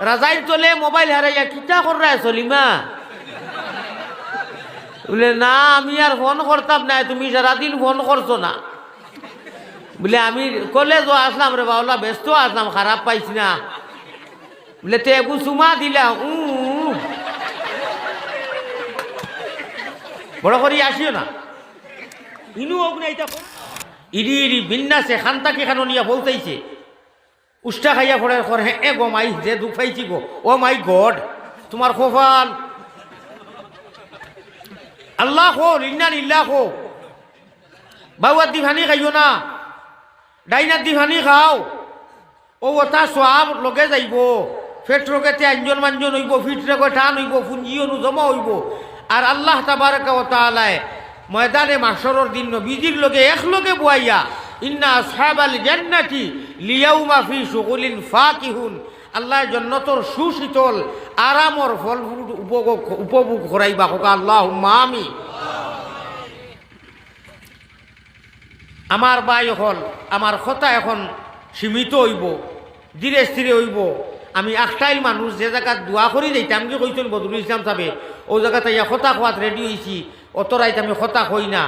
রাজাইর চলে মোবাইল হারাইয়া কিতা করায় চলিমা বলে না আমি আর ফোন করতাম না তুমি সারাদিন ফোন করছ না। বলে আমি কলেজও আসলাম রে বাউলা ব্যস্ত আসলাম খারাপ পাইছি না। বলে তে একু চুমা দিলা উ। বড় করে আসিও না। ইনু হোক না এটা ইরি ইরি বিন্যাসে খান্তাকে খানো নিয়া বলতেইছে উষ্টা খাইয়া পড়ে কর হ্যাঁ এ গো মাই, যে দুঃখ পাইছি গো। ও মাই গড, তোমার খোফান। আল্লাহ খো লিন্না নিল্লা খো। বাউয়ার দিভানি খাইও না ডাইনার দিভানি খাও। ও ওটা সব লগে যাইব, ফেট রোগেতে আঞ্জন মাঞ্জন হইব, ফিট রেগে টান হইব পুঞ্জি অনু জমা হইব। আর আল্লাহ তাবারকা ও তাআলায় ময়দানে মাসরর দিন নবীজির লগে এক লগে বুয়াইয়া, ইন্না আসহাবাল জান্নাতি লিয়াউমা ফি শুগুলিন ফাকিহুন। আল্লাহ জন্নতর সুশীতল, আরামর ফল উপভোগ উপভোগ করাইবা হোকা আল্লাহ আমি আমার বাই হল আমার কথা এখন সীমিত হইব, ধীরে স্থিরে হইব। আমি একটাইল মানুষ, যে জায়গাত দোয়া করি যাইতাম কি কইছেন বদরুল ইসলাম সাহেবে, ও জায়গাতে ইয়া খতা খোয়াত রেডি হয়েছি অত রাইতে আমি খতা কই না।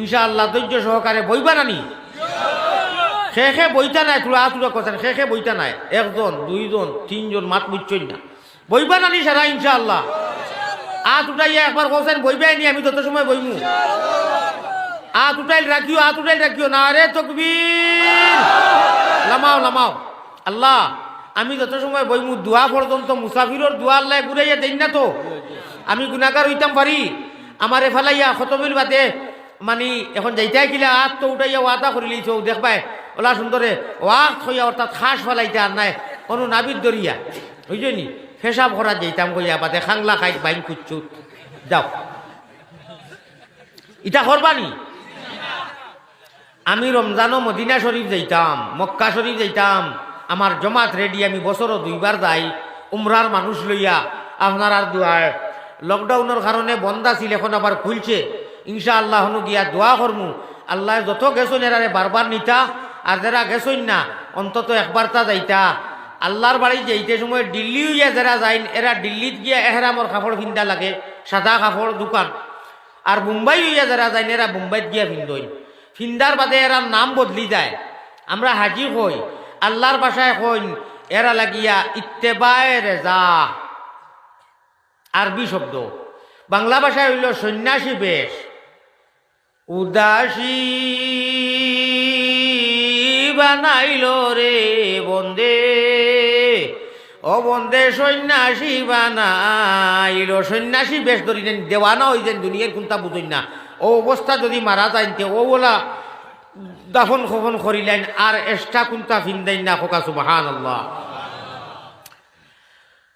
ইনশাআল্লাহ ধৈর্য সহকারে বইবা নানি। শেষে বইতা নাই তোরা তোরা কথা শেষে বইতা নাই। একজন, দুইজন, তিনজন, মাত বুঝছই না। বইবা নানি সারা, ইনশাআল্লাহ। আত উঠাইয়া একবার কোসেন বইবাই নি, আমি তত সময় বইমু। আত উঠাইল রাখিও আত উঠাইল রাখিও না রে তকবীর। লামাও লামাও। আল্লাহ, আমি যত সময় বইমু, দোয়া পর্যন্ত মুসাফিরর দোয়া আল্লাহ ঘুরাইয়া দেন না তো। আমি গুণাগার হইতাম পারি। আমার এফালাইয়া খতমিল বাদে মানে এখন যাইতাই কিলা আত তো উঠাইয়া ওয়াদা করি লইছ দেখবাই। ওলা সুন্দরে ওয়াক হইয়া অর্থাৎ খাস ফেলাইতে আর নাই, কোনো নাবিদ দরিয়া। বুঝলি? ফেসাব করা যাইতাম কইয়া বাদে খাংলা খাই বাইন কুচ্ছুত যাও। ইটা করবানি আমি রমজানও মদিনা শরীফ যাইতাম, মক্কা শরীফ যাইতাম। আমার জমাত রেডি আমি বছরও দুইবার যাই। উমরার মানুষ লইয়া আপনার আর দোয়ার। লকডাউনের কারণে বন্ধ আছিল, এখন আবার খুলছে। ইনশা আল্লাহ হনু গিয়া দোয়া করমু। আল্লাহ যত গেছন এরারে বারবার নিতা। আর যারা গেছন না, অন্তত একবার তা যাইতা। আল্লাহর বাড়ি যাইতে সময় দিল্লি হইয়া যারা যাইন, এরা দিল্লিত গিয়া এহরামর কাপড় ফিন্দা লাগে, সাদা কাপড় দোকান। আর মুম্বাই হইয়া যারা যাইন, এরা মুম্বাইত গিয়া ফিন্দইন ফিন্দার বাদে এরা নাম বদলি যায়। আমরা হাজি হই আল্লাহর বাসায় হইন এরা লাগিয়া ইত্তেবায় রেজা আরবি শব্দ। বাংলা ভাষায় হইল সন্ন্যাসী বেশ। উদাসী বানাইল রে বন্দে। ও বন্দে, সন্ন্যাসী বানাইল। সন্ন্যাসী বেশ ধরি নেন দেওয়ানা হই যেন দুনিয়ার কোনটা বুঝই না। ও অবস্থা যদি মারা যাইতে ও বলা দাফন খফন করিলেন, আর এক্সট্রা কোনটা ফিন্দাইন না খোকা সুবাহান আল্লাহ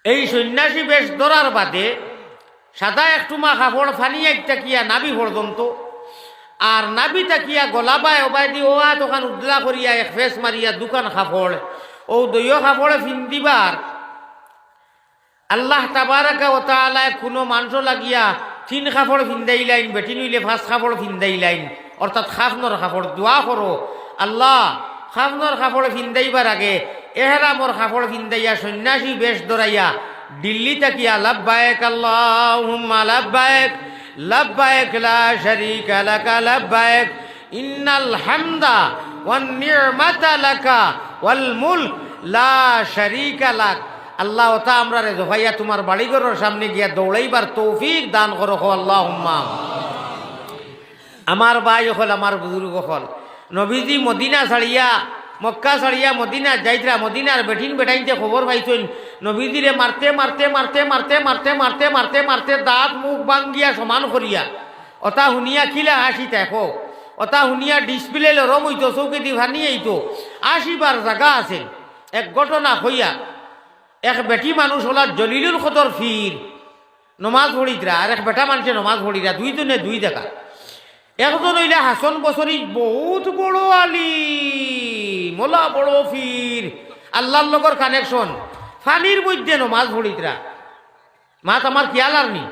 এই সন্ন্যাসী বেশ ধরার বাদে সাদা একটুমা কাপড় ফানি একটা কিয়া নাবি পর্যন্ত আর নাবি তাকিয়া গলাবায় ওবাই দি ওয়া দোকান উদলা করিয়া এক ফেস মারিয়া দোকান কাপড় ও দইয় কাপড়ে ফিন্দিবার। আল্লাহ তাবারাকা ও তালায় কোনো মাংস লাগিয়া তিন কাপড় ফিন্দাই লাইন বেটি নইলে ফাঁস কাপড় ফিন্দাই লাইন অর্থাৎ খাফনর কাপড় দোয়া করো। আল্লাহ, খাফনর কাপড় ফিন্দাইবার আগে এহরামর কাপড় ফিন্দাইয়া সন্ন্যাসী বেশ ধরাইয়া দিল্লি তাকিয়া লাভবায়ক আল্লাহুম্মা লাভবায়ক শারীকা লাকা লাভবায়ক ইন্নাল হামদা ওয়ান নি'মাতা লাকা ওয়াল মুলক লা শারীকা লাক আল্লাহ ওটা আমরা রে ভাইয়া তোমার বাড়িঘরের সামনে গিয়া দৌড়াইবার তৌফিক দান করো আল্লাহ আমার ভাই হল আমার বুজুর্গ হল। নবীজি মদিনা ছাড়িয়া, মক্কা ছাড়িয়া মদিনা যাইতরা, মদিনার বেঠিন বেটাইতে খবর পাইছেন নবীজিরে মারতে মারতে মারতে মারতে মারতে মারতে মারতে মারতে দাঁত, মুখ বাঙ্গিয়া সমান করিয়া। অতা শুনিয়া খিলা হাসি দেখো। অতা শুনিয়া ডিসপ্লে লরম হইতো চৌকি দি ভানি আইতো আসিবার জায়গা আছে এক ঘটনা হইয়া এক বেটি মানুষ হলার জলিলুল খতর ফির নমাজ ভরিতরা আর এক বেটা মানুষে নমাজ ভরিরা দুইজনে দুই দেখা একজন হইলে হাসন বছরী বহুত বড় আলি মোলা বড় ফির আল্লাহর লগর কানেকশন ফানির মধ্যে নমাজ ভরিতরা মাত আমার কিয়াল আর নি?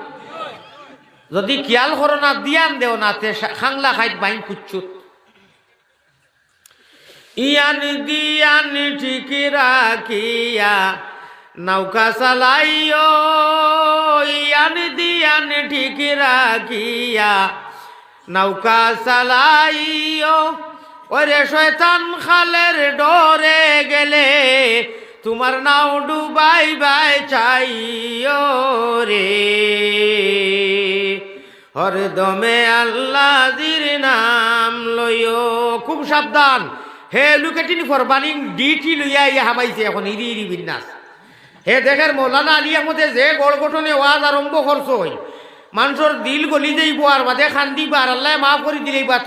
যদি কিয়াল করো না দিয়ান দেও না তে খাংলা খাইত বাইন কুচ্ছুত ইয়ান দিয়ান ঠিক রাখিয়া নৌকা চালাইও ইয়ান দিয়ান ঠিক রাখিয়া নৌকা চালাইও ওরে শয়তান খালের ডরে গেলে তোমার নাও ডুবাই বাই চাইও রে। হরদমে আল্লাহির নাম লইও। খুব সাবধান। হে লুকেটিন ফরবানিং ডিটি লইয়া ইয়া হামাইছে এখন, ইরি ইরি বিন্যাস। হে দেখের মৌলানা আলী আহমদে যে গড় গঠনে ওয়াজ আরম্ভ করছ মানুষের দিল গলি যাইব আর বাদে খান্দিবা আর আল্লাহ মাফ করে দিলেই বা